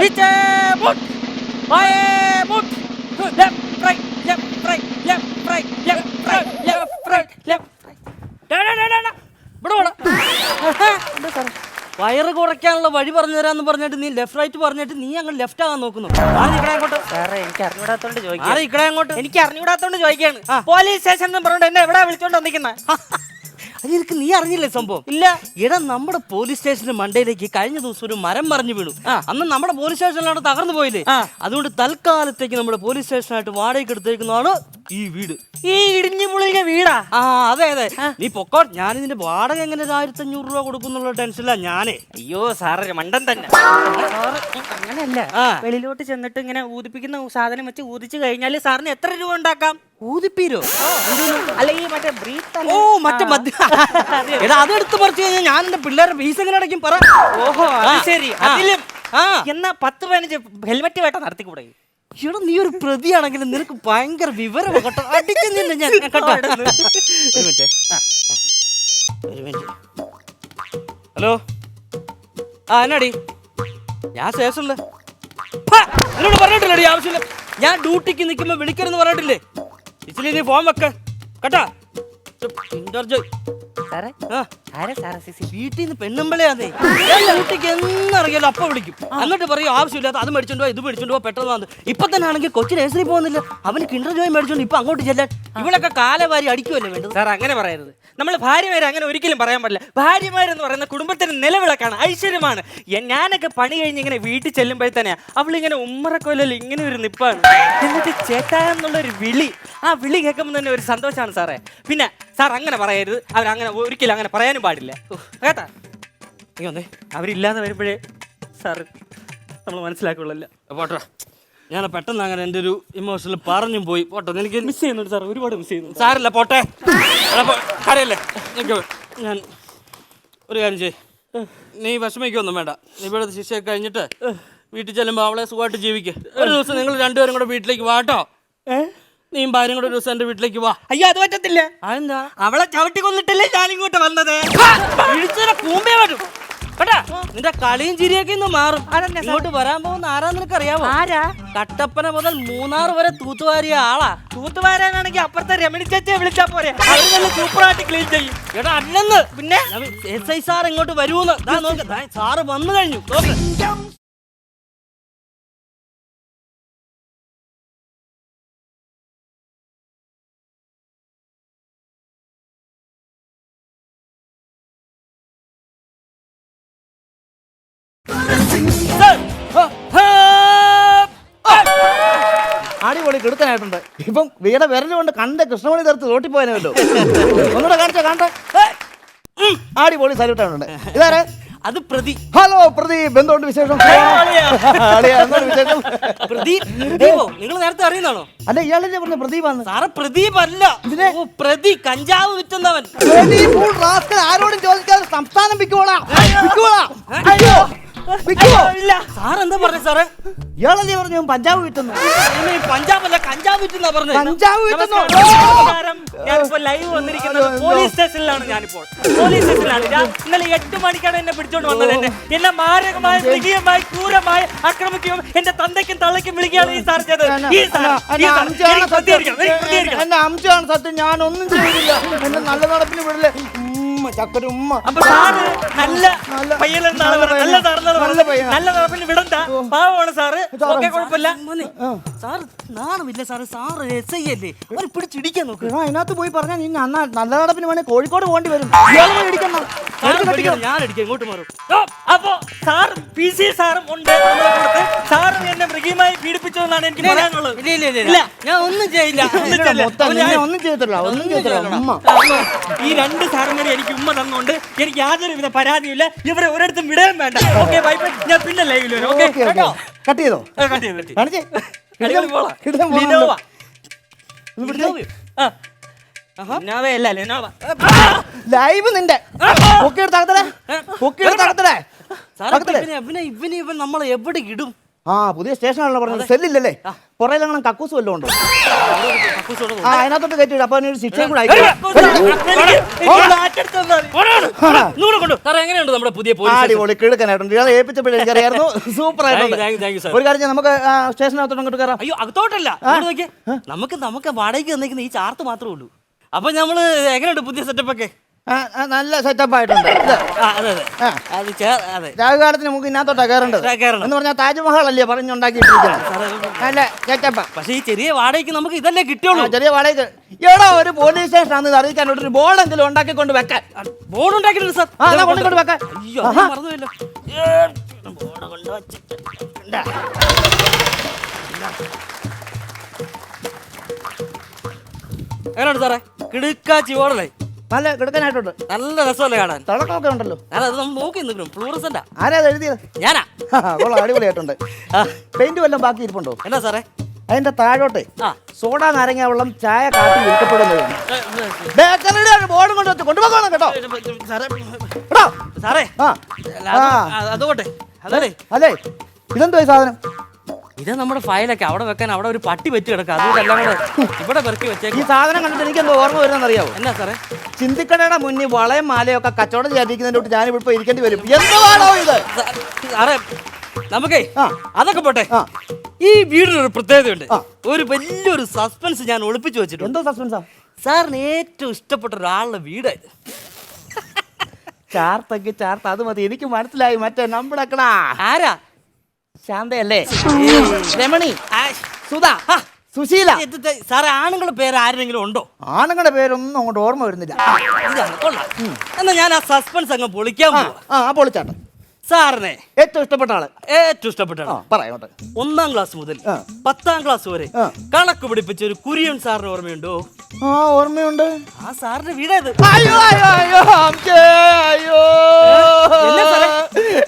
പീച്ചേ മുട്ട് ബായേ മുട്ട് left right left right left right left right left right left right ഇവിടെ വേണം. വയറ് കുറയ്ക്കാനുള്ള വഴി പറഞ്ഞു തരാന്ന് പറഞ്ഞിട്ട് നീ ലെഫ്റ്റ് റൈറ്റ് പറഞ്ഞിട്ട് നീ അങ്ങ് ലെഫ്റ്റ് ആകാൻ നോക്കുന്നു. ആരെ ഇക്കടെ അങ്ങോട്ട്? സാറേ എനിക്ക് അറിഞ്ഞൂടാത്തോണ്ട് ആരെ ചോദിക്കാം ഇക്കടെ അങ്ങോട്ട്? എനിക്ക് അറിഞ്ഞൂടാത്തോണ്ട് ചോദിക്കാണ്. പോലീസ് സ്റ്റേഷൻ എന്ന് പറഞ്ഞോണ്ട് എന്നെ എവിടെ വിളിച്ചോണ്ട് വന്നിക്കുന്ന? എനിക്ക് നീ അറിഞ്ഞില്ലേ സംഭവം? ഇല്ല. എടാ നമ്മുടെ പോലീസ് സ്റ്റേഷന്റെ മണ്ടയിലേക്ക് കഴിഞ്ഞ ദിവസം ഒരു മരം മറിഞ്ഞു വീണു. അന്ന് നമ്മുടെ പോലീസ് സ്റ്റേഷനിലാണ് തകർന്നു പോയില്ലേ? അതുകൊണ്ട് തൽക്കാലത്തേക്ക് നമ്മുടെ പോലീസ് സ്റ്റേഷനായിട്ട് വാടകയ്ക്ക് എടുത്തേക്കുന്നതാണ് ഈ വീട്. ഈ ഇടിഞ്ഞു മുളിഞ്ഞ വീടാ? ആ അതെ അതെ. നീ പൊക്കോ ഞാൻ ഇതിന്റെ വാടക എങ്ങനെ ഒരു ആയിരത്തി അഞ്ഞൂറ് രൂപ കൊടുക്കുന്നുള്ള ടെൻഷനില്ല ഞാനേ. അയ്യോ സാറേ മണ്ടൻ തന്നെ. അങ്ങനെയല്ല. വെളിയിലോട്ട് ചെന്നിട്ട് ഇങ്ങനെ ഊതിപ്പിക്കുന്ന സാധനം വെച്ച് ഊതിച്ചു കഴിഞ്ഞാൽ സാറിന് എത്ര രൂപ ഉണ്ടാക്കാം? ഊതിപ്പീരോ? അല്ല ഈ മറ്റേ ബ്രീത്ത് ഓ മറ്റേ മദ്യ എടാ അതെടുത്ത് പറിച്ചു കഴിഞ്ഞാൽ ഞാൻ എന്റെ പിള്ളേരുടെ ഫീസ് എങ്ങനെ അടയ്ക്കും? പറ. ഓഹോ അത് ശരി. അതിലും ആ. എന്നാ പത്ത് പതിനഞ്ച് ഹെൽമെറ്റ് വേട്ട നടത്തിക്കൂടെ? എടാ നീ ഒരു പ്രതിയാണെങ്കിൽ നിനക്ക് ഭയങ്കര വിവരം കേട്ടോ. അടിക്കുന്നില്ല ഞാൻ കേട്ടോ. ഒരു മിനിറ്റ്. ആ, ഒരു മിനിറ്റ്. ഹലോ? ആ എന്നാടി? ഞാൻ സ്റ്റേഷനിൽ. എന്നോട് പറഞ്ഞിട്ടില്ലടി ആവശ്യമില്ല. ഞാൻ ഡ്യൂട്ടിക്ക് നിൽക്കുമ്പോ വിളിക്കരുന്ന് പറഞ്ഞിട്ടില്ലേ? ഇച്ചിരി നീ ഫോൺ വെക്ക. കേട്ടാ. ഇന്റർജോയ് വീട്ടിൽ നിന്ന് പെണ്ണുമ്പളയാന്നേ ഞാൻ എന്നറിയാലോ അപ്പൊ വിളിക്കും. എന്നിട്ട് പറയും ആവശ്യമില്ലാത്ത അത് മേടിച്ചോണ്ടോ ഇത് മേടിച്ചോണ്ടോ പെട്ടെന്ന് വന്ന്. ഇപ്പൊ തന്നെ ആണെങ്കിൽ കൊച്ചു നഴ്സറി പോകുന്നില്ല. അവന് കിണ്ടർ ജോയ് മേടിച്ചോണ്ട് ഇപ്പൊ അങ്ങോട്ട് ചെല്ലാൻ. ഇവളൊക്കെ കാലവാരി അടിക്കുമല്ലോ വേണ്ടത്? സാർ അങ്ങനെ പറയരുത്. നമ്മൾ ഭാര്യമാരെ അങ്ങനെ ഒരിക്കലും പറയാൻ പറ്റില്ല ഭാര്യമാരെന്ന് പറയുന്ന കുടുംബത്തിന് നിലവിളക്കാണ് ഐശ്വര്യമാണ്. ഞാനൊക്കെ പണി കഴിഞ്ഞ് ഇങ്ങനെ വീട്ടിൽ ചെല്ലുമ്പോഴത്തന്നെ അവളിങ്ങനെ ഉമ്മറക്കൊല്ലൽ ഇങ്ങനെ ഒരു നിപ്പാണ്. എന്നിട്ട് ചേട്ടാ എന്നുള്ളൊരു വിളി. ആ വിളി കേൾക്കുമ്പോൾ തന്നെ ഒരു സന്തോഷമാണ് സാറേ. പിന്നെ സാർ അങ്ങനെ പറയരുത്. അവരങ്ങനെ ഒരിക്കലും അങ്ങനെ പറയാനും പാടില്ല. ഉഫ്, കേട്ടാ? നീ വന്നേ അവരില്ലാതെ വരുമ്പോഴേ സാറ് നമ്മൾ മനസ്സിലാക്കുള്ളല്ല. പോട്ടോ. ഞാൻ പെട്ടെന്ന് അങ്ങനെ എന്റെ ഒരു ഇമോഷണൽ പറഞ്ഞും പോയി. പോട്ടെ എനിക്ക് മിസ് ചെയ്യുന്നുണ്ട് സാർ ഒരുപാട് മിസ് ചെയ്യുന്നു സാറില്ല പോട്ടെ. അറിയല്ലേ കരയല്ലേ ഞാൻ ഒരു കാര്യം ചെയ് നീ വിഷമിക്കൊന്നും വേണ്ട. നീ ഇവിടെ ശിക്ഷയൊക്കെ കഴിഞ്ഞിട്ട് വീട്ടിൽ ചെല്ലുമ്പോൾ അവളെ സുഖമായിട്ട് ജീവിക്കുക ഒരു ദിവസം നിങ്ങൾ രണ്ടുപേരും കൂടെ വീട്ടിലേക്ക് വാട്ടോ. നീയും ഭാര്യയും കൂടെ ഒരു ദിവസം എന്റെ വീട്ടിലേക്ക് വാ. അയ്യോ അത് പറ്റത്തില്ല. അതെന്താ? അവളെ ചവിട്ടി കൊന്നിട്ടല്ലേ വന്നത്? കൂമ്പേ വരും. കേട്ടാ നിന്റെ കളിയും ചിരിയൊക്കെ ഇന്ന് മാറും? ഇങ്ങോട്ട് വരാൻ പോകുന്ന ആരാ നിനക്ക് അറിയാമോ ആരാ? കട്ടപ്പന മുതൽ മൂന്നാർ വരെ തൂത്തുവാരിയ ആളാ. തൂത്തുവാരാനാണെങ്കിൽ അപ്പുറത്തെ രമണി ചേച്ചിയെ വിളിച്ചാ പോരെ. സൂപ്പറായിട്ട് ക്ലീൻ ചെയ്യും. എടാ അല്ലെന്ന്. പിന്നെ? എസ് ഐ സാർ ഇങ്ങോട്ട് ദാ സാറ് വന്നു കഴിഞ്ഞു. അടിപൊളി കിടുത്തനായിട്ടുണ്ട് ഇപ്പം വീടെ വിരലുകൊണ്ട് കണ്ട കൃഷ്ണമണി തീർത്ത് റോട്ടിൽ പോയനല്ലോ ഒന്നുകൂടെ കാണിച്ചോ കണ്ട ആടി പൊളി സല്യൂട്ട് ആയിട്ടുണ്ട് ഇതാരെ? അത് പ്രതി. ഹലോ പ്രതി. എന്തുകൊണ്ട് വിശേഷം? പ്രദീപ് നിങ്ങൾ നേരത്തെ അറിയുന്നാണോ അല്ല ഇയാളല്ലേ പറഞ്ഞ പ്രദീപാണ് സാറേ പ്രദീപ് അല്ല ഓ, പ്രതി കഞ്ചാവ് വിറ്റുന്നവൻ. ആരോടും ചോദിക്കാതെ സംസ്ഥാനം പിക്കോളാ ഇല്ല സാർ എന്താ പറഞ്ഞത് സാറേ? ഇയാളല്ലേ പറഞ്ഞു പഞ്ചാബ് വിറ്റുന്നു. പഞ്ചാബ് അല്ല കഞ്ചാവ് വിറ്റുന്നാ പറഞ്ഞത് പഞ്ചാബ് ഞാനിപ്പോ ലൈവ് വന്നിരിക്കുന്നത് പോലീസ് സ്റ്റേഷനിലാണ് ഞാനിപ്പോൾ. പോലീസ് സ്റ്റേഷനിലാണ് ഞാൻ ഇന്നലെ എട്ട് മണിക്കാണ് എന്നെ പിടിച്ചോണ്ട് വന്നത് എന്നെ. എന്നെ മാരകമായ മൃഗീയമായി ക്രൂരമായി ആക്രമിക്കുകയും എന്റെ തന്തയ്ക്കും തള്ളയ്ക്കും വിളിക്കുകയാണ് ഈ സാർ ചെയ്തത്. ഈ സാർ സത്യം. ഞാൻ ഒന്നും ചെയ്തില്ല. എന്റെ നല്ല നടപ്പിന് വിടല്ലേ? ചക്കര ഉമ്മ. അപ്പൊ സാറ് നല്ല നല്ല- പയ്യലെന്നാണ് നല്ല പറഞ്ഞത്. നല്ല പയ്യനാ. സാറെന്നാണ് നല്ല പറഞ്ഞത്. പയ്യനാ. നല്ല നടപ്പിന് വിടണ്ട. പാവമാണ് സാറ്. ഓക്കെ കുഴപ്പമില്ല. മോനെ, സാർ നാണമില്ല സാറ്. സാറ് എസ് ഐ അല്ലേ അവർ പിടിച്ചിടിക്കാൻ നോക്ക്. എടാ, അതിനകത്ത് പോയി പറഞ്ഞാൽ നീ നന്നാ നല്ല നടപ്പിന് വേണേ കോഴിക്കോട് പോകേണ്ടി വരും. ഇയാൾ പോയി ഇടിക്കണം. സാറ് എടുക്ക് പേടിക്കണം, കെട്ടിക്കോ. ഞാൻ അടിക്കാം ഇങ്ങോട്ട് മാറും. ഓ, അപ്പോ സാറും പി സി സാറും ഉണ്ട്. നമ്മുടെ കൂട്ടത്തിൽ. സാറും എന്നെ മൃഗീയമായി പീഡിപ്പിച്ചു എന്നാണ് എനിക്ക് പറയാനുള്ളത്. ഇല്ല ഇല്ല ഇല്ല, ഇല്ല. ഞാൻ ഒന്നും ചെയ്യില്ല. ഇല്ലടാ, മൊത്തം നിന്നെ ഒന്നും ചെയ്തില്ല ഒന്നും ഉമ്മ. ഈ രണ്ട് സാറുമാരെ എനിക്ക് ഉമ്മ തന്നുകൊണ്ട് എനിക്ക് യാതൊരു വിധ പരാതിയില്ല ഇവരെ ഒരിടത്തും വിടാൻ വേണ്ട. ഓക്കെ ബൈ ബൈ ഞാൻ പിന്നെ ലൈവിൽ വരും. Okay okay okay cut? ചെയ്തോ? ആ. കാണിച്ചേ? അടിപൊളി. ലിനോവ. ഒന്ന് പിടിച്ചേ. ആ. ലിനോവയല്ല, ലിനോവ. ലൈവ് നിന്റെ. പൊക്കി എടുത്ത് അകത്തടേ. പൊക്കി എടുത്ത് അകത്തടേ. സാറേ അകത്തടേ. ഇവനെ ഇവനെ ഇവനെ ഇവൻ നമ്മൾ എവിടെ ഇടും? ആ പുതിയ സ്റ്റേഷനാണല്ലോ പറഞ്ഞത്. സെല്ലില്ലല്ലേ? പുറയിൽ അങ്ങനെ കക്കൂസ് വല്ലതും ഉണ്ടോ? ആ അതിനകത്തോട്ട് കയറ്റി അപ്പൊ അതിനൊരു ശിക്ഷയും കൂടെ എങ്ങനെയുണ്ട് നമ്മുടെ പുതിയ അടിപൊളി കിഴക്കനായിട്ടുണ്ട് ഇയാളെ ഏൽപ്പിച്ചപ്പോഴേ എനിക്കറിയായിരുന്നു സൂപ്പർ ആയിട്ട് ആയിട്ടുണ്ട്. ഒരു കാര്യം നമുക്ക് സ്റ്റേഷനകത്തോട്ട് അങ്ങോട്ട് കയറാം. അയ്യോ അകത്തോട്ടല്ല. നമുക്ക് നമുക്ക് വാടകയ്ക്ക് തന്നിരിക്കുന്ന ഈ ചാർത്ത് മാത്രമേ ഉള്ളൂ. അപ്പൊ നമ്മൾ എങ്ങനെയുണ്ട് പുതിയ സെറ്റപ്പ് ഒക്കെ? നല്ല സെറ്റപ്പ് ആയിട്ടുണ്ട്. അതെ രാഹുകാലത്തിന് നമുക്ക് ഇതിനകത്തോട്ടാ കയറേണ്ടത്. കയറണം. എന്ന് പറഞ്ഞാൽ താജ്മഹൽ അല്ലേ പറഞ്ഞുണ്ടാക്കിയിട്ടിരിക്കുന്നത് നല്ല സെറ്റപ്പ് പക്ഷേ ഈ ചെറിയ വാടകയ്ക്ക് നമുക്ക് ഇതല്ലേ കിട്ടിയുള്ളൂ. ചെറിയ വാടക എടാ ഒരു പോലീസ് സ്റ്റേഷൻ ആണെന്ന് അറിയിക്കാൻ ഒരു ബോർഡെങ്കിലും ഉണ്ടാക്കിക്കൊണ്ട് വെക്കാൻ. ബോർഡ് ഉണ്ടാക്കിയിട്ടുണ്ട് സാർ ആ കൊണ്ടുകൊണ്ട് വെക്കാൻ. അയ്യോ ബോർഡ് കൊണ്ട് എങ്ങനെയുണ്ട് സാറേ? കിടുക്കാച്ചി ബോർഡല്ലേ നല്ല കിടക്കാനായിട്ടുണ്ട് നല്ല രസമല്ലേ കാണാൻ? തിളക്കമൊക്കെ ഉണ്ടല്ലോ. അത് നോക്കി നിൽക്കണം. ഫ്ലൂറസെന്റാ? ആരാ അത് എഴുതിയത്? ഞാനാ? അടിപൊളിയായിട്ടുണ്ട്. പെയിന്റ് വല്ലതും ബാക്കി ഇരിപ്പുണ്ടോ? എന്നാ സാറേ? അതിന്റെ താഴോട്ട് സോഡ നാരങ്ങ വെള്ളം ചായ കാപ്പി വിൽക്കപ്പെടുന്നത്. ബേക്കറിയുടെ ഒരു ബോർഡും കൊണ്ട് വെച്ച് കൊണ്ടുപോകണം കേട്ടോ. സാറേ ആ. അല്ല, ആ. അത്. ഇതെന്തോ സാധനം? ഇത് നമ്മുടെ ഫയലൊക്കെ അവിടെ വെക്കാൻ അവിടെ ഒരു പട്ടി വെച്ച് കിടക്കുക. അതുകൊണ്ട് എല്ലാം കൂടെ ഇവിടെ പെറുക്കി ഈ വെച്ചേക്കും സാധനം കണ്ടിട്ട് എനിക്ക് എന്തോ ഓർമ്മ വരുന്നതെന്ന് അറിയാവോ എന്നാ സാറേ? ചിന്തിക്കടയുടെ മുന്നിൽ വളയും മാലയൊക്കെ കച്ചവടം ചെയ്യാതിരിക്കുന്നതിന്റെ തൊട്ട് ഞാൻ ഇവിടെ ഇരിക്കേണ്ടി വരും. എന്തുവാണോ ഇത്? സാ- സാറേ നമുക്കേ ആ. അതൊക്കെ പോട്ടെ. ആ. ഈ വീടിനൊരു പ്രത്യേകതയുണ്ട്. ആ. ഒരു വലിയൊരു സസ്പെൻസ് ഞാൻ ഒളിപ്പിച്ചു വെച്ചിട്ടുണ്ട്. എന്തോ സസ്പെൻസാ സാറിന് ഏറ്റവും ഇഷ്ടപ്പെട്ട ഒരാളുടെ വീട് ഇത്. ചാർത്തൊക്കെ ചാർത്ത് അത് മതി. എനിക്ക് മനസ്സിലായി. മറ്റേ നമ്മുടെ ആരാ? ശാന്തയല്ലേ? രമണി ആ, സുധ സുശീല. സാറേ ആണുങ്ങളുടെ പേര് ആരെങ്കിലും ഉണ്ടോ? ആണുങ്ങളുടെ പേരൊന്നും അങ്ങോട്ട് ഓർമ്മ വരുന്നില്ല. എന്നാ ഞാൻ ആ സസ്പെൻസ് അങ്ങ് പൊളിക്കാൻ ആ പോവാ. ആ പൊളിച്ചാട്ടെ. സാറിനെ. ഏറ്റവും ഇഷ്ടപ്പെട്ട ആൾ. ഏറ്റവും ഇഷ്ടപ്പെട്ട ആ ആൾ. ഒന്നാം ക്ലാസ് മുതൽ ആ. പത്താം ക്ലാസ് വരെ. കണക്ക് പിടിപ്പിച്ച ഒരു കുര്യൻ സാറിന് ഓർമ്മയുണ്ടോ? ആ ഓർമ്മയുണ്ട്. ആ സാറിന്റെ വീടേത് അയ്യോ അയ്യോ അയ്യോ അയ്യോ. എന്നാ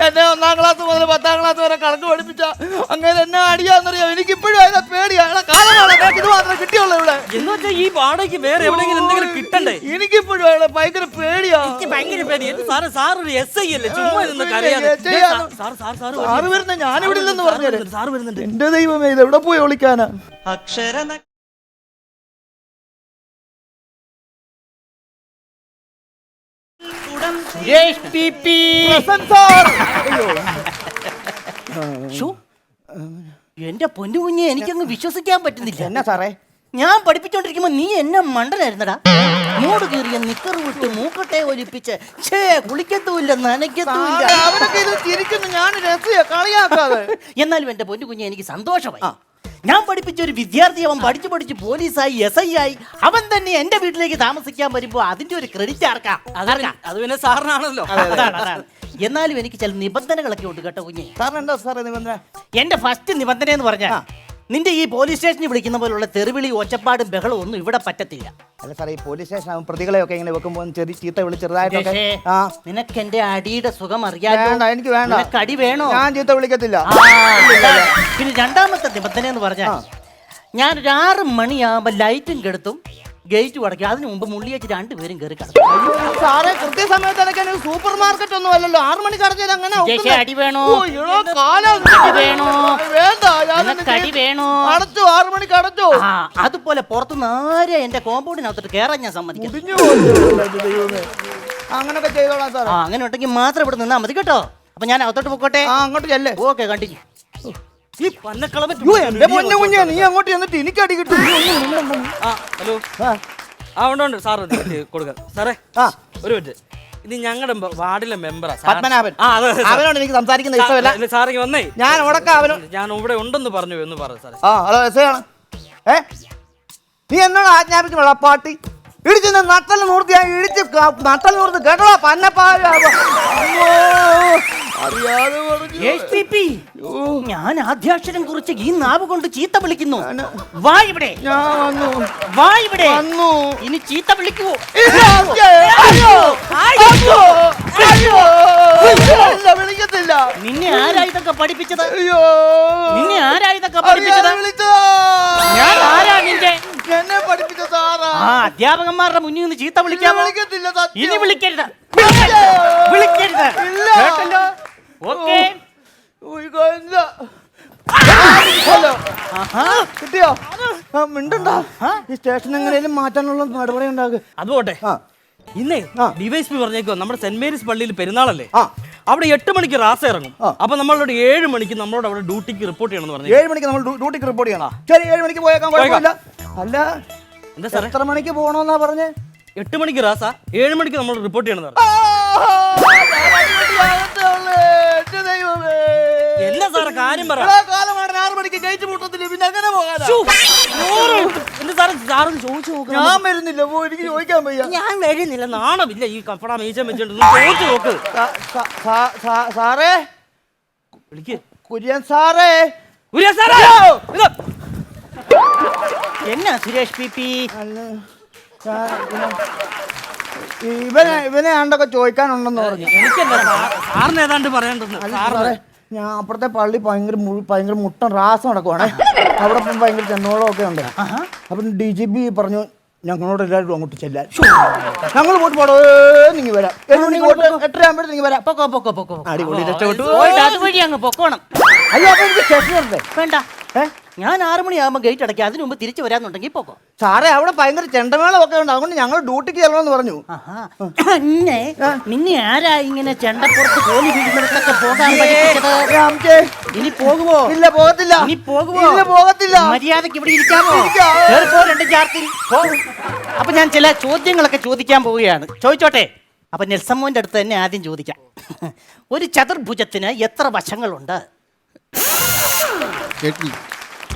എന്നെ ഒന്നാം ക്ലാസ് മുതൽ ക്ലാസ് വരെ കണക്ക് പഠിപ്പിച്ച അങ്ങനെ എന്നെ അടിയാന്നറിയാം. എനിക്ക് ഇപ്പോഴും അതിനെ പേടിയാണ് കാലമാണ് ഇത് മാത്രമേ കിട്ടിയുള്ളൂ ഇവിടെ. എന്ന് വെച്ചാൽ ഈ വാടകയ്ക്ക് വേറെ എവിടെയെങ്കിലും എന്തെങ്കിലും കിട്ടണ്ടേ? എനിക്കിപ്പോഴും അയാളെ ഭയങ്കര പേടിയാ. എനിക്ക് ഭയങ്കര പേടി. എന്റെ സാറ് സാർ ഒരു എസ് ഐ അല്ലേ ചുമ്മാ കരയാതെ. സാർ സാർ സാർ സാറ് വരുന്ന ഞാനിവിടെ ഇല്ലെന്ന് പറഞ്ഞേരെ സാർ വരുന്നുണ്ട് എന്റെ ദൈവമേ ഇത് എവിടെ പോയി ഒളിക്കാനാ? പി. സാർ. അയ്യോ. എന്റെ പൊന്നു കുഞ്ഞെ എനിക്കങ്ങ് വിശ്വസിക്കാൻ പറ്റുന്നില്ല. എന്നാ സാറേ? ഞാൻ പഠിപ്പിച്ചോണ്ടിരിക്കുമ്പോ നീ എന്നെ മണ്ടനായിരുന്നടാ. മൂട് കീറിയ നിക്കർ വിട്ട് മൂക്കട്ടെ ഒലിപ്പിച്ച് ഛേ കുളിക്കത്തുമില്ല നനയ്ക്കത്തുമില്ല. എന്നാലും എന്റെ പൊന്നു കുഞ്ഞെ എനിക്ക് സന്തോഷമായി. ഞാൻ പഠിപ്പിച്ച ഒരു വിദ്യാർത്ഥി അവൻ പഠിച്ചു പഠിച്ച് പോലീസായി എസ് ഐ ആയി. അവൻ തന്നെ എന്റെ വീട്ടിലേക്ക് താമസിക്കാൻ വരുമ്പോ അതിന്റെ ഒരു ക്രെഡിറ്റ് ആർക്കാം. അത് പിന്നെ- അത് പിന്നെ സാറിനാണല്ലോ. അതാണ് അതാണ്. എന്നാലും എനിക്ക് ചില നിബന്ധനകളൊക്കെ ഉണ്ട് കേട്ടോ കുഞ്ഞെ. സാറിന് എന്താ സാറേ നിബന്ധന? എന്റെ ഫസ്റ്റ് നിബന്ധന എന്ന് പറഞ്ഞാൽ നിന്റെ ഈ പോലീസ് സ്റ്റേഷനിൽ വിളിക്കുന്ന പോലുള്ള തെറിവിളി ഒച്ചപ്പാടും ബഹളം ഒന്നും ഇവിടെ പറ്റത്തില്ല. അല്ല സാറേ ഈ പോലീസ് സ്റ്റേഷൻ പ്രതികളെ പ്രതികളെയൊക്കെ ഇങ്ങനെ വെക്കുമ്പോൾ ചെറിയ ചീത്ത വിളി ചെറുതായിട്ടൊക്കെ ആ. നിനക്ക് എന്റെ അടിയുടെ സുഖം അറിയാലോ? വേണ്ട എനിക്ക് വേണ്ട. നിനക്ക് അടി വേണോ? ഞാൻ ചീത്ത വിളിക്കത്തില്ല. ആ, പിന്നെ രണ്ടാമത്തെ നിബന്ധന എന്ന് പറഞ്ഞാൽ ഞാൻ ഒരു ആറ് മണിയാകുമ്പോ ലൈറ്റും കെടുത്തും ഗേറ്റ് അടയ്ക്കും അതിനു മുമ്പ് മുള്ളിയേച്ച് രണ്ടുപേരും കയറി കിടക്കും അയ്യോ, സാറേ കൃത്യസമയത്ത് അടയ്ക്കാൻ സൂപ്പർ മാർക്കറ്റ് ഒന്നും അല്ലല്ലോ. ആറ് മണിക്ക് അടച്ചാൽ അങ്ങനെ അടി വേണോ? ഓ, കാലം അടി വേണോ? വേണ്ട ഞാൻ നിനക്ക് അടി വേണോ? അടച്ചു ആറ് മണിക്ക് അടച്ചു. ആ അതുപോലെ പുറത്തുനിന്ന് ആരെ എന്റെ കോമ്പൗണ്ടിനകത്തോട്ട് കയറാൻ ഞാൻ സമ്മതിക്കാം. മുടിഞ്ഞു പോയി. ദൈവമേ. അങ്ങനൊക്കെ ചെയ്തോളാം സാറേ. ആ അങ്ങനെ ഉണ്ടെങ്കിൽ മാത്രം ഇവിടെ നിന്നാ മതി കേട്ടോ. അപ്പൊ ഞാൻ അകത്തോട്ട് പോയിക്കോട്ടെ ആ അങ്ങോട്ട് ചെല്ലേ. ഓക്കെ കണ്ടിന്യൂ ഈ പന്നക്കളവൻ അയ്യോ എന്റെ പൊന്നു കുഞ്ഞെ നീ അങ്ങോട്ട് ചെന്നിട്ട് എനിക്ക് അടി കിട്ടും. നീ ഒന്നും മിണ്ടണ്ട. ആ ഹലോ. ആ, ആ ഉണ്ട് ഉണ്ട്. സാർ കൊടുക്കാം. സാറേ ആ. ഒരു മിനിറ്റ്. ഇത് ഞങ്ങളുടെ വാർഡിലെ മെമ്പറാ പത്മനാഭൻ. ആ അതെ അതെ, സാർ. അവനോട് എനിക്ക് സംസാരിക്കുന്ന ഇഷ്ടമല്ല. ഇല്ല, സാറിങ്ങ് വന്നേ. ഞാൻ ഉടക്ക അവനോ ഞാൻ ഇവിടെ ഉണ്ടെന്ന് പറഞ്ഞു എന്ന് പറഞ്ഞു സാറേ. ആ ഹലോ ഏ? നീ എന്നോട് ആജ്ഞാപിക്കും വെള്ളപ്പാട്ടി ഇടിച്ച് നട്ടൽ നൂർത്തി ഞാൻ ഇടിച്ച് ക- നട്ടൽ നൂർത്ത് കേട്ടോ പന്നപ്പാ അറിയാതെ പറഞ്ഞു. ഞാൻ ആദ്യാക്ഷരം കുറിച്ച് ഈ നാവ് കൊണ്ട് ചീത്ത വിളിക്കുന്നു. വാ ഇവിടെ. ഞാൻ വന്നു. വാ ഇവിടെ. വന്നു. ഇനി ചീത്ത വിളിക്കൂ. വിളിക്കത്തില്ല നിന്നെ ആരായിതൊക്കെ പഠിപ്പിച്ചത്? അയ്യോ. നിന്നെ ആരായിതൊക്കെ പഠിപ്പിച്ചത്? ഞാൻ ആരാ നിന്റെ? എന്നെ പഠിപ്പിച്ച സാറാ. ആ അധ്യാപകന്മാരുടെ മുന്നിൽ നിന്ന് ചീത്ത വിളിക്കാൻ വിളിക്കത്തില്ല. ഇനി വിളിക്കരുത്. വിളിക്കരുത്. കേട്ടല്ലോ? ഓക്കേ ഉയ്യോ, ഇല്ല. കിട്ടിയോ ആ, മിണ്ടണ്ടാ ഈ സ്റ്റേഷൻ എങ്ങനെയും മാറ്റാനുള്ള നടപടി ഉണ്ടാകും അത് പോട്ടെ ആ ഇന്നേ ആ. ഡിവൈസ് പി പറഞ്ഞേക്കോ നമ്മുടെ സെന്റ് മേരീസ് പള്ളിയിൽ പെരുന്നാളല്ലേ ആ. അവിടെ എട്ട് മണിക്ക് റാസ ഇറങ്ങും ആ. അപ്പൊ നമ്മളോട് ഏഴ് മണിക്ക് നമ്മളോട് അവിടെ ഡ്യൂട്ടിക്ക് റിപ്പോർട്ട് ചെയ്യണമെന്ന് പറഞ്ഞു ഏഴ് മണിക്ക് നമ്മൾ ഡ്യൂ- ഡ്യൂട്ടിക്ക് റിപ്പോർട്ട് ചെയ്യണം ശരി ഏഴ് മണിക്ക് പോയേക്കാൻ കുഴപ്പമില്ല അല്ല എന്താ സാറേ എത്ര മണിക്ക് പോകണമെന്നാ പറഞ്ഞേ എട്ട് മണിക്ക് റാസ ഏഴ് മണിക്ക് നമ്മൾ റിപ്പോർട്ട് ചെയ്യണമെന്ന് ആ, പറഞ്ഞു ഞാൻ. എന്റെ ദൈവമേ. സാറേ കാര്യം പറ. കാലമാണ് ആറ് മണിക്ക് ഗേറ്റ് പൂട്ടത്തില്ല? പിന്നെ അങ്ങനെ പോകാനാ? ശ്ശോ, നൂറ് എന്താ സാറേ സാറൊന്ന് ചോദിച്ചു നോക്ക്. ഞാൻ വരുന്നില്ല പോ എനിക്ക് ചോദിക്കാൻ വയ്യ. ഞാൻ വരുന്നില്ല നാണമില്ല ഈ കപ്പട മീശം വെച്ചിട്ട്. ചോദിച്ചു നോക്ക്. സാറേ. വിളിക്ക്. കുര്യൻ സാറേ. കുര്യൻ സാറേ! എന്നാ സുരേഷ് പി പി? ഇവനെ- ഇവനെ ആണ്ടൊക്കെ ചോദിക്കാനുണ്ടെന്ന് പറഞ്ഞു. എനിക്കല്ല സാറിന് ഏതാണ്ട് പറയണ്ടെന്ന് അല്ല ഞാൻ അപ്പുറത്തെ പള്ളി ഭയങ്കര ഭയങ്കര മുട്ടൻ റാസം നടക്കുവാണ്. അവിടെ ഭയങ്കര ചെന്നോളം ഒക്കെ ഉണ്ട് അപ്പം ഡി ജി പി പറഞ്ഞു ഞങ്ങളോട് എല്ലാവരും അങ്ങോട്ട് ചെല്ലാൻ. ഞങ്ങൾ പോട്ട് പോടോ നിങ്ങൾ വരാം. ഏഴ് മണിക്ക് പോട്ട് എട്ടര ആകുമ്പോഴത്തേക്ക് നിങ്ങൾ വരാം. പൊക്കോ പൊക്കോ പൊക്കോ. അടിപൊളി രക്ഷപ്പെട്ടു. അതുവഴി അങ്ങ് പൊക്കോണം. അയ്യോ അപ്പൊ എനിക്ക് വരണ്ടേ വേണ്ട. ഏ? ഞാൻ ആറു മണിയാകുമ്പോൾ ഗേറ്റ് അടയ്ക്കാം. അതിനു മുമ്പ് തിരിച്ചു വരാന്നുണ്ടെങ്കിൽ പോകോ. സാറേ അവിടെ ഭയങ്കര ചെണ്ടമേളമൊക്കെ ഉണ്ട്. അതുകൊണ്ട് ഞങ്ങൾ ഡ്യൂട്ടിക്ക് ചെല്ലണമെന്ന് പറഞ്ഞു. ആഹാ. നിന്നെ ആരായി ആരാ ഇങ്ങനെ ചെണ്ടപ്പുറത്ത് കോലി പോകാൻ പഠിപ്പിച്ചത്? ഇനി പോകുമോ ഇല്ല പോകത്തില്ല. ഇനി പോകുമോ ഇല്ല പോകത്തില്ല. മര്യാദയ്ക്ക് ഇവിടെ ഇരിക്കാമോ ഇരിക്കാം. രണ്ട് ചാർത്തി. അപ്പൊ ഞാൻ ചില ചോദ്യങ്ങളൊക്കെ ചോദിക്കാൻ പോവുകയാണ്. ചോദിച്ചോട്ടെ? അപ്പൊ നെൽസമ്മോന്റെ അടുത്ത് തന്നെ ആദ്യം ചോദിക്കാം. ഒരു ചതുർഭുജത്തിന് എത്ര വശങ്ങളുണ്ട്? കേട്ടില്ല.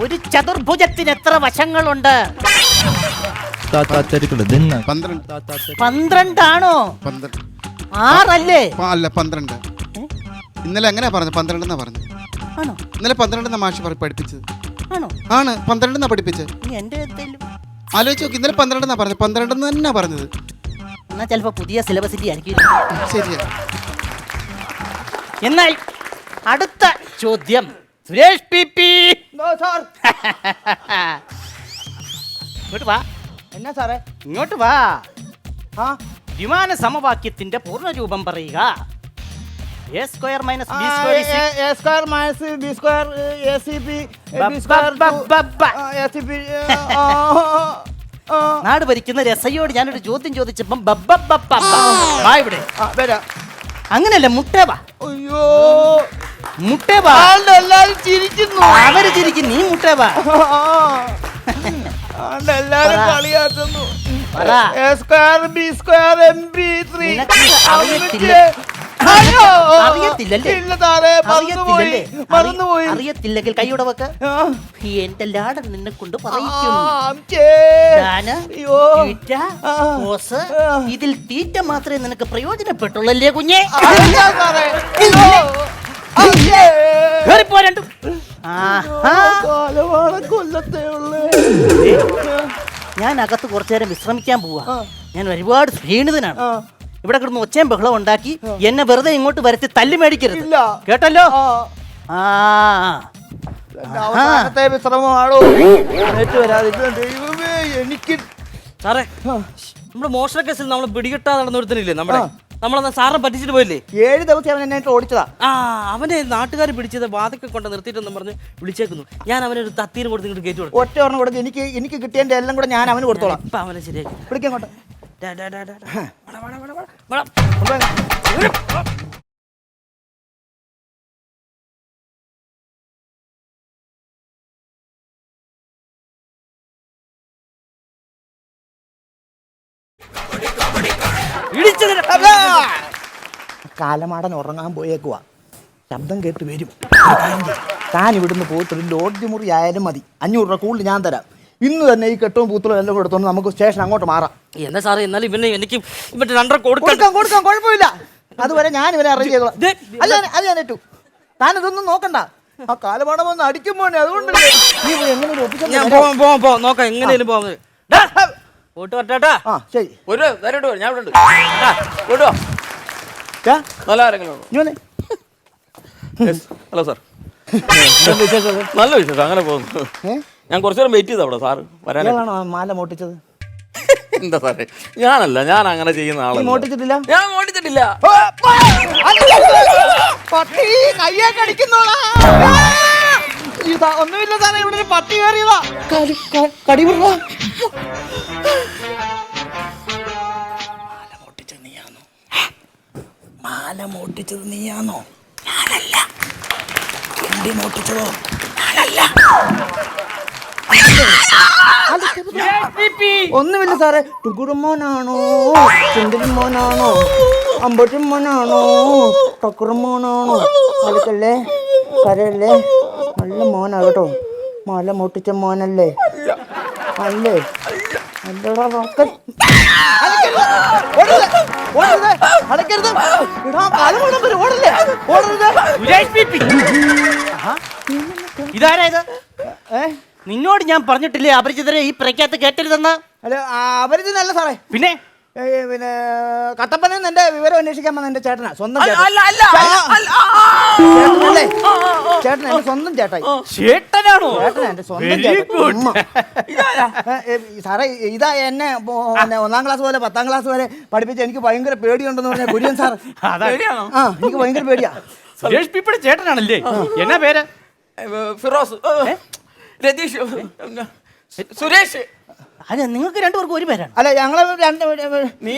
ഒരു ചതുർഭുജത്തിന് എത്ര വശങ്ങളുണ്ട്? പന്ത്രണ്ട്. പന്ത്രണ്ടാണോ? പന്ത്രണ്ട്. ആറല്ലേ? അല്ല പന്ത്രണ്ട്. ഇന്നലെ എങ്ങനെയാ പറഞ്ഞത്? പന്ത്രണ്ടെന്നാ പറഞ്ഞു ആണോ? ഇന്നലെ പന്ത്രണ്ടെന്നാ മാഷി പറ- പഠിപ്പിച്ചത്. ആണോ? ആണ് പന്ത്രണ്ടെന്നാ പഠിപ്പിച്ചത് നീ എന്റെ അടുത്തേലും ആലോചിച്ച് നോക്കി ഇന്നലെ പന്ത്രണ്ടെന്നാ പറഞ്ഞു പന്ത്രണ്ടെന്ന് തന്നെ പറഞ്ഞത്. എന്നാ ചിലപ്പോ പുതിയ സിലബസിന്റെ ആയിരിക്കും ശരിയാണ് എന്നാൽ അടുത്ത ചോദ്യം. Suresh P P. No, sir? ഇങ്ങോട്ട് വാ. എന്നാ സാറേ? ഇങ്ങോട്ട് വാ. ആ. ദ്വിമാന സമവാക്യത്തിന്റെ പൂർണരൂപം പറയുക. A square minus B square A- square minus B square A C P B square ബ- ബ- ബ- എ സി പി ആ, ആ, നാട് ഭരിക്കുന്ന രസയോട് ഞാനൊരു ചോദ്യം ചോദിച്ചപ്പം ബബ്ബ. വാ ഇവിടെ. വരാം. അങ്ങനെയല്ല മുട്ടേവാ അയ്യോ. ആളുടെ എല്ലാരും ചിരിക്കുന്നു. അവർ ചിരിക്കും നീ മുട്ടേ വാ ആ, ആളുടെ എല്ലാരും കളിയാക്കുന്നു. പറ. A square B square M B three നിനക്ക് അറിയത്തില്ല. അയ്യോ. അറിയത്തില്ലല്ലേ? ഇല്ല താറേ മറന്നുപോയി അറിയത്തില്ലല്ലേ? മറന്നുപോയി. അറി- അറിയത്തില്ലെങ്കിൽ കൈയുടെ വെക്ക്. ആ, എന്റെ ലാടൻ നിന്നെ കൊണ്ട് ആ, അമ്മച്ചേ. ദാന, അയ്യോ. തീറ്റ, ആ. ഓസ്, ഇതിൽ തീറ്റ മാത്രമേ നിനക്ക് പ്രയോജനപ്പെട്ടുള്ളല്ലേ കുഞ്ഞെ? സാറേ അയ്യേ. കേറിപ്പോ രണ്ടും. ഞാൻ അകത്ത് കുറച്ചു നേരം വിശ്രമിക്കാൻ പോവാ. ഞാൻ ഒരുപാട് ക്ഷീണിതനാണ്. ഇവിടെ കിടന്ന് ഒച്ചയും ബഹളം ഉണ്ടാക്കി എന്നെ വെറുതെ ഇങ്ങോട്ട് വരച്ച് തല്ലി മേടിക്കരുത്. കേട്ടല്ലോ? ആ. അവസാനത്തെ വിശ്രമമാണോ? എനിക്ക് സാറേ നമ്മുടെ മോഷണ കേസിൽ നമ്മൾ പിടികിട്ടാതെ നടന്നൊരുത്തനില്ലേ നമ്മുടെ. നമ്മളന്ന് സാറിനെ പറ്റിച്ചിട്ട് പോയില്ലേ? ഏഴ് ദിവസം അവൻ എന്നെ ഓടിച്ചതാ. ആ അവനെ നാട്ടുകാർ പിടിച്ചത് വാതൊക്കെ കൊണ്ട് നിർത്തിയിട്ടെന്ന് പറഞ്ഞ് വിളിച്ചേക്കുന്നു. ഞാൻ അവനെ ഒരു തത്തീരും കൊടുത്ത് ഇങ്ങോട്ട് കയറ്റി കൊടുക്കും. ഒറ്റ ഒരെണ്ണം കൊടുത്ത് എനിക്ക് എനിക്ക് കിട്ടിയതിന്റെ എല്ലാം കൂടെ ഞാൻ അവന് കൊടുത്തോളാം. ഇപ്പൊ അവനെ ശരിയാക്കി. വിളിക്കാൻ കൊണ്ട് കാലമാടൻ ഉറങ്ങാൻ പോയേക്കുവാ. ശബ്ദം കേട്ട് വരും. താൻ ഇവിടുന്ന് പോയിട്ട് ഒരു ലോഡ്ജ് മുറി ആയാലും മതി. അഞ്ഞൂറ് രൂപ കൂടുതൽ ഞാൻ തരാം. ഇന്ന് തന്നെ ഈ കെട്ടവും പൂത്തലും എല്ലാം കൊടുത്തോണ്ട് നമുക്ക് സ്റ്റേഷൻ അങ്ങോട്ട് മാറാം. എന്താ സാറേ എന്നാലും ഇവനെ എനിക്ക് ഇവന്റെ രണ്ടര കൊടുക്കാം കൊടുക്കാം കുഴപ്പമില്ല. അതുവരെ ഞാൻ ഇവനെ അറേഞ്ച് ചെയ്തോളാം. അല്ല അത് ഞാൻ ഏറ്റു താൻ ഇതൊന്നും നോക്കണ്ട. ആ കാലപാടം ഒന്ന് അടിക്കുമ്പോ അതുകൊണ്ട് നീ എങ്ങനെ നോക്കാം എങ്ങനെയും പോവാം. വരട്ടാ ആ ശരി. ഒരു നേരിട്ട് വരും ഞാൻ ഇവിടെ ഉണ്ട്. ആ, വിടുവോ ദാ, നല്ല ആരെങ്കിലും ഉണ്ടോ? നീ വന്നേ. Yes. ഹലോ സാർ എന്താ വിശേഷം? നല്ല വിശേഷം അങ്ങനെ പോകുന്നു. ഏ? ഞാൻ കുറച്ചു നേരം വെയിറ്റ് ചെയ്തവിടെ ഇയാളാണോ ആ മാല മോട്ടിച്ചത്? എന്താ സാറേ ഞാനല്ല ഞാൻ അങ്ങനെ ചെയ്യുന്ന നീ ആളല്ല. മോട്ടിച്ചിട്ടില്ല? ഞാൻ ഓടിച്ചിട്ടില്ല പട്ടി കയ്യെ കടിക്കുന്നോളാ ഇതാ, ഒന്നുമില്ല സാറേ ഇവിടെ ഒരു പട്ടി കയറിയതാ. കടി ക- കടി വിടറാ. മാല മോട്ടിച്ചത് നീയാണോ ഞാനല്ല. എന്റെ മോട്ടിച്ചതോ ഒന്നുമില്ല സാറേ. ടുക്കുറുമോനാണോ ചുണ്ടിരിമോനാണോ അമ്പട്ടിമോനാണോ ടക്കുറുമോനാണോ കളിക്കല്ലേ കരയല്ലേ? നല്ല മോനാ കേട്ടോ. മാല മോട്ടിച്ച മോനല്ലേ? അല്ലേ? അല്ലടാ. ഇതാരാ ഇത്? നിന്നോട് ഞാൻ പറഞ്ഞിട്ടില്ലേ അപരിചിതരെ ഈ പ്രഖ്യാത്ത് കേട്ടരുതെന്ന് അല്ല അവരിത് നല്ല സാറേ. പിന്നെ? പിന്നെ കട്ടപ്പന നിന്റെ എന്റെ വിവരം അന്വേഷിക്കാൻ വന്ന എന്റെ ചേട്ടനാ സ്വന്തം ചേട്ടൻ. അല്ല അല്ല ചേട്ടനല്ലേ? ചേട്ടൻ എന്റെ സ്വന്തം ചേട്ടായി. ചേട്ടനാണോ? ചേട്ടനാ എന്റെ സ്വന്തം ചേട്ടൻ. സാറേ ഇതാ എന്നെ ഒന്നാം ക്ലാസ് പോലെ പത്താം ക്ലാസ് വരെ പഠിപ്പിച്ച് എനിക്ക് ഭയങ്കര പേടിയുണ്ടെന്ന് പറഞ്ഞ കുര്യൻ സാർ. ആ എനിക്ക് ഭയങ്കര പേടിയാ. സുരേഷ് ചേട്ടനാണല്ലേ? എന്നാ പേര്? ഫിറോസ്. രതീഷ്. സുരേഷ്. അല്ല നിങ്ങൾക്ക് രണ്ടുപേർക്കും ഒരു പേരാണ്. അല്ല ഞങ്ങൾ രണ്ട് നീ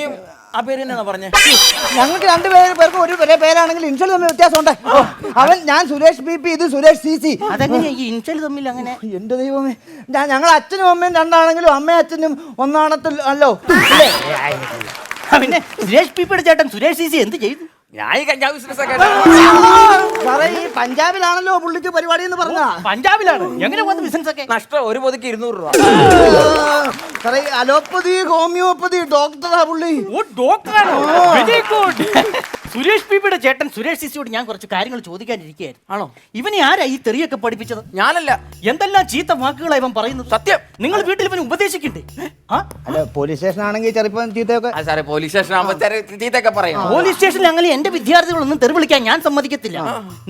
ആ പേര് തന്നെയാണ് പറഞ്ഞേ? ഞങ്ങൾക്ക് രണ്ടുപേര് പേർക്ക് ഒരു പേരെ പേരാണെങ്കിൽ ഇൻഷൽ തമ്മിൽ വ്യത്യാസമുണ്ട്. അവൻ ഞാൻ സുരേഷ് ബി പി ഇത് സുരേഷ് സി സി. അതെങ്ങനെയാ ഈ ഇൻഷൽ തമ്മിൽ അങ്ങനെ? എന്റെ ദൈവമേ. ഞാൻ ഞങ്ങൾ അച്ഛനും അമ്മയും രണ്ടാണെങ്കിലും അമ്മയും അച്ഛനും ഒന്നാണത്തിൽ അല്ലോ? പിന്നെ സുരേഷ് ബി പിയുടെ ചേട്ടൻ സുരേഷ് സി സി എന്ത് ചെയ്തു? ഞാൻ ഈ കഞ്ചാവ് ബിസിനസ് ഒക്കെ സാറേ ഈ പഞ്ചാബിലാണല്ലോ പുള്ളിക്ക് പരിപാടി എന്ന് പറഞ്ഞ. പഞ്ചാബിലാണ്. എങ്ങനെ പോകുന്ന ബിസിനസ് ഒക്കെ? നഷ്ടം ഒരു പൊതിക്ക് ഇരുന്നൂറ് രൂപ. സാറേ അലോപ്പതി ഹോമിയോപ്പതി ഡോക്ടറാ പുള്ളി. ഓ ഡോക്ടറാണോ വെരി ഗുഡ് സുരേഷ് പിപ്പിയുടെ ചേട്ടൻ സുരേഷ് സിസിയോട് ഞാൻ കുറച്ച് കാര്യങ്ങൾ ചോദിക്കാനിരിക്കുകയായിരുന്നു. ആണോ? ഇവനെ ആരാ ഈ തെറിയൊക്കെ പഠിപ്പിച്ചത്? ഞാനല്ല. എന്തെല്ലാം ചീത്ത വാക്കുകളാ ഇവൻ പറയുന്നത്? സത്യം. നിങ്ങൾ വീട്ടിൽ ഇവനെ ഉപദേശിക്കണ്ടേ? ആ? അല്ല പോലീസ് സ്റ്റേഷൻ ആണെങ്കിൽ ചെറുപ്പം ചീത്തയൊക്കെ ആ സാറേ പോലീസ് സ്റ്റേഷൻ ആകുമ്പോ ചീത്തൊക്കെ പറയാം. പോലീസ് സ്റ്റേഷനിൽ അങ്ങനെ എന്റെ വിദ്യാർത്ഥികളൊന്നും തെറി വിളിക്കാൻ ഞാൻ സമ്മതിക്കത്തില്ല.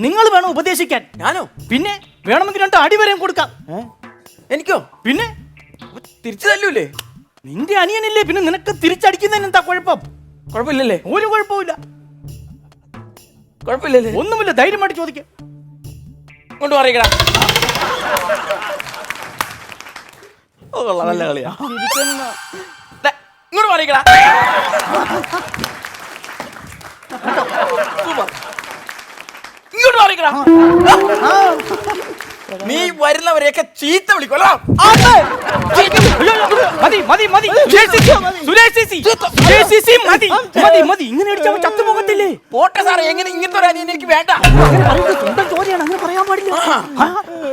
നിങ്ങൾ വേണം ഉപദേശിക്കാൻ. ഞാനോ? പിന്നെ വേണമെങ്കിൽ രണ്ട് അടി വരെയും കൊടുക്കാം എനിക്കോ? പിന്നെ? തിരിച്ചു തല്ലൂലേ നിന്റെ അനിയനില്ലേ? പിന്നെ നിനക്ക് തിരിച്ചടിക്കുന്നതിന് എന്താ കുഴപ്പം? കുഴപ്പമില്ലല്ലേ? ഒരു കുഴപ്പമില്ല കുഴപ്പമില്ലല്ലേ? ഒന്നുമില്ല ധൈര്യമായിട്ട് ചോദിക്കാം. കൊണ്ട് പറയടാ ഓ കൊള്ളാം നല്ല കളിയാ. ദേ, ഇങ്ങോട്ട് പറയടാ ഇങ്ങോട്ട് പറയടാ നീ വരുന്നവരെയൊക്കെ ചീത്ത വിളിക്കുമല്ലോ മതി മതി മതി. സുരേഷ് ചേച്ചി, സുരേഷ് ചേച്ചി, സുരേഷ് ചേച്ചി, മതി. മതി മതി. ഇങ്ങനെ അടിച്ചാൽ ചത്തു പോകത്തില്ലേ? പോട്ടെ സാറേ എങ്ങനെ ഇങ്ങനത്തെ ഒരു അനിയനെ എനിക്ക് വേണ്ട. അങ്ങനെ പറയുന്നത് സ്വന്തം ചോദ്യമാണ് അങ്ങനെ പറയാൻ പാടില്ല. ആ,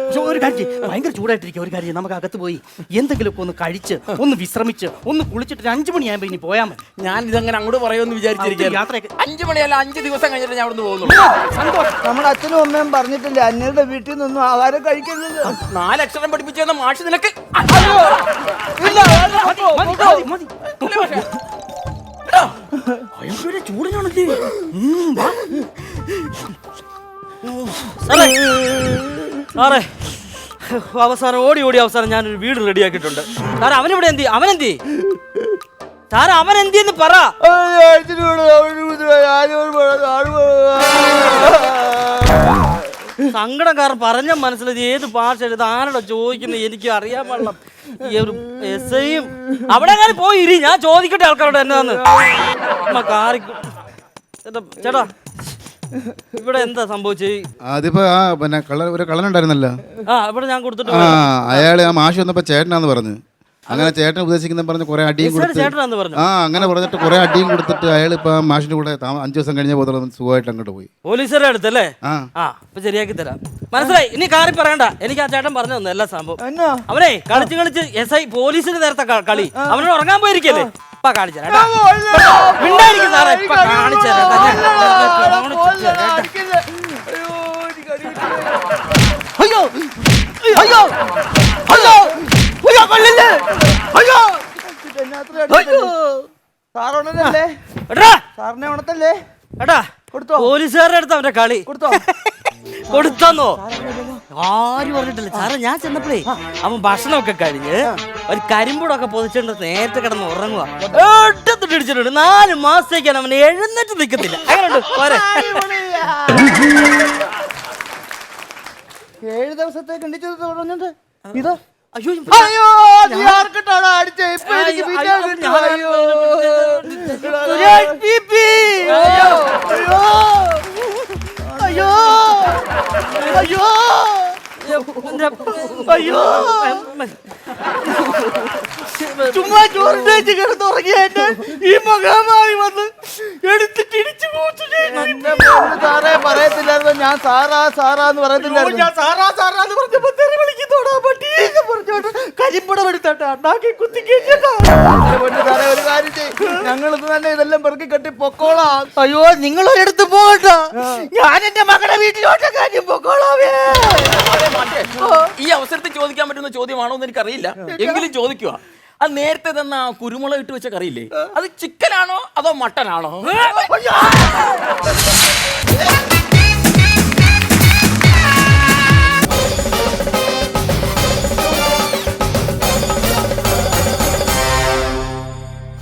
പക്ഷെ ഒരു കാര്യം ചെയ്യ്. ഭയങ്കര ചൂടായിട്ടിരിക്കുക ഒരു കാര്യം ചെയ്യ്. നമുക്ക് അകത്ത് പോയി എന്തെങ്കിലുമൊക്കെ ഒന്ന് കഴിച്ച് ഒന്ന് വിശ്രമിച്ച് ഒന്ന് കുളിച്ചിട്ട് ഒരു അഞ്ചു മണിയാകുമ്പോ ഇനി പോയാൽ മതി. ഞാൻ ഇതങ്ങനെ അങ്ങോട്ട് പറയുമെന്ന് വിചാരിച്ചിരിക്കുകയാണ്. യാത്രയൊക്കെ അഞ്ചു മണിയല്ല അഞ്ച് ദിവസം കഴിഞ്ഞിട്ട് ഞാൻ അവിടുന്ന് പോകുന്നു. സന്തോഷം. നമ്മുടെ അച്ഛനും അമ്മയും പറഞ്ഞിട്ടില്ല അന്യരുടെ വീട്ടിൽ നിന്നും ആഹാരം കഴിക്കരുത്. നാലക്ഷരം പഠിപ്പിച്ചു തന്ന മാഷ് നിനക്ക് ഇല്ല മതി, മതി, മതി, മതി. ഭയങ്കര ചൂടിനാണല്ലേ. സാറേ അവസാനം ഓടി ഓടി അവസാനം ഞാനൊരു വീട് റെഡിയാക്കിയിട്ടുണ്ട് സാറേ അവനിവിടെ എന്തി? അവനെന്തി? സാറേ അവൻ എന്തിന്ന് പറ സങ്കടക്കാരൻ പറഞ്ഞ മനസ്സിലത് ഏത് ഭാഷ ഇത് ആരോടെ ചോദിക്കുന്നത്? എനിക്ക് അറിയാൻ പാടില്ല. ഈ ഒരു എസ് ഐയും അവിടെ അങ്ങനെ പോയി ഇരി. ഞാൻ ചോദിക്കട്ടെ ആൾക്കാരോട് എന്നാന്ന്. കാറി ചേട്ടാ ചേട്ടാ ഇവിടെ എന്താ സംഭവിച്ചത്? അതിപ്പോ ആ പിന്നെ ഒരു കള്ളനുണ്ടായിരുന്നല്ലോ. ആ ഇവിടെ ഞാൻ കൊടുത്തിട്ട് ആ അയാൾ ആ മാഷി വന്നപ്പോ ചേട്ടനാന്ന് പറഞ്ഞു. അങ്ങനെ ചേട്ടൻ ഉപദേശിക്കുന്ന പറഞ്ഞ് കുറെ അടിയും കൊടുത്തു ആ അങ്ങനെ പറഞ്ഞിട്ട് കുറെ അടിയും കൊടുത്തിട്ട് അയാൾ ഇപ്പൊ മാഷിന്റെ കൂടെ അഞ്ചു ദിവസം കഴിഞ്ഞ പോലെ സുഖമായിട്ട് അങ്ങോട്ട് പോയി. പോലീസുകാരെ അടുത്തല്ലേ? ആ. ആ ഇപ്പൊ ശരിയാക്കി തരാം. മനസ്സിലായി? ഇനി കാറി പറയണ്ട. എനിക്ക് ആ ചേട്ടൻ പറഞ്ഞു തന്നെ എല്ലാ സംഭവം. അവനെ കളിച്ച് കളിച്ച് എസ് ഐ പോലീസിന് നേരത്തെ കളി. അവനോട് ഉറങ്ങാൻ പോയിരിക്കല്ലേ? ഇപ്പൊ കാണിച്ചു സാറേ ഇപ്പൊ കാണിച്ചു അയ്യോ. അയ്യോ. അയ്യോ. കൊല്ലല്ലേ അയ്യോ. അയ്യോ. സാറുണല്ലേ എടാ, സാറിനെ ഉണത്തല്ലേ എടാ. കൊടുത്തോ? പോലീസുകാരുടെ അടുത്ത് അവന്റെ കളി. കൊടുത്തോ? കൊടുത്തന്നോ? ആരും പറഞ്ഞിട്ടില്ല സാറേ ഞാൻ ചെന്നപ്പോഴേ അവൻ ഭക്ഷണമൊക്കെ കഴിഞ്ഞ് ഒരു കരിമ്പൂടൊക്കെ പൊതിച്ചിട്ട് നേരത്തെ കിടന്ന് ഉറങ്ങുക എടുത്തിട്ട് ഇടിച്ചിട്ടുണ്ട്. നാല് മാസത്തേക്കാണ് അവൻ എഴുന്നേറ്റ് നിൽക്കത്തില്ല അങ്ങനെ പോരെ. ഏഴ് ദിവസത്തേക്ക് എണ്ണിച്ചത് പറഞ്ഞത് ഇതോ. അയ്യോ അയ്യോ നീ ആർക്കിട്ടാണോ അടിച്ചേ? ഇപ്പൊ എനിക്ക് അയ്യോ, പിന്നെ അയ്യോ, അയ്യോ. സുരേഷ്. അയ്യോ. അയ്യോ. അയ്യോ. അയ്യോ. ചുമ്മാ ചോറിന്റെ വെച്ച് കിടന്നുറങ്ങിയ എന്നെ ഈ വന്ന് എടുത്ത് തിരിച്ചു പോച്ചു സാറേ പറയത്തില്ലായിരുന്നു. ഞാൻ സാറാ സാറാന്ന് പറയത്തില്ലായിരുന്നു ഞാൻ സാറാ സാറാന്ന് പറഞ്ഞപ്പോ തെറി വിളിക്കുന്നോടാ പട്ടീന്ന് പറഞ്ഞോണ്ട് കരിമ്പടം എടുത്തോട്ടെ അണ്ണാക്കി കുത്തി ഒരു കാര്യം ഞങ്ങൾ ഇത് തന്നെ ഇതെല്ലാം പെറുക്കി കെട്ടി പൊക്കോളാം. അയ്യോ നിങ്ങൾ ഒരിടത്ത് പോകണ്ട ഞാൻ എന്റെ മകളുടെ വീട്ടിലോട്ട് കാര്യം പൊക്കോളാവേ. ഈ അവസരത്തിൽ ചോദിക്കാൻ പറ്റുന്ന ചോദ്യമാണോ എന്ന് എനിക്കറിയില്ല. എങ്കിലും ചോദിക്കുക അത് നേരത്തെ തന്ന ആ കുരുമുളക് ഇട്ട് വെച്ച കറിയില്ലേ? അത് ചിക്കനാണോ അതോ മട്ടനാണോ